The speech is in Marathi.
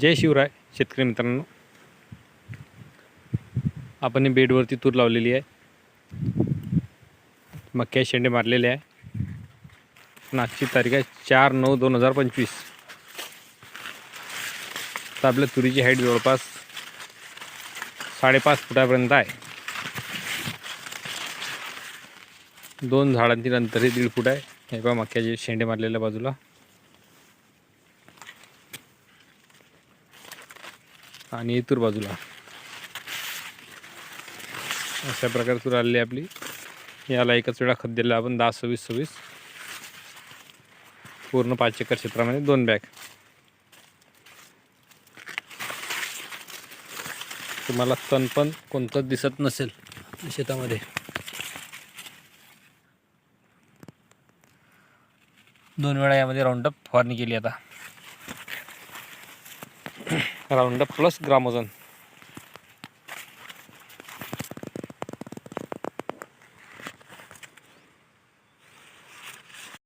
जय शिवराय शेतकरी मित्रांनो. आपण हे बेडवरती तूर लावलेली आहे. मक्या शेंडे मारलेले आहे. नागची तारीख आहे चार नऊ दोन हजार पंचवीस. तर आपल्या तुरीची हाईट जवळपास साडेपाच फुटापर्यंत आहे. दोन झाडांची अंतर हे दीड फूट आहे. हे पहा मक्याचे शेंडे मारलेल्या बाजूला. आणि इतर बाजूला. अशा प्रकारे तूर आलेली आहे आपली. याला एकच वेळा खत दिलं आपण दहा सव्वीस सव्वीस. पूर्ण पाच एकर क्षेत्रामध्ये दोन बॅग. तुम्हाला तण पण कोणतंच दिसत नसेल शेतामध्ये. दोन वेळा यामध्ये राऊंडअप फवारणी केली आता. Roundup plus Gramoxone.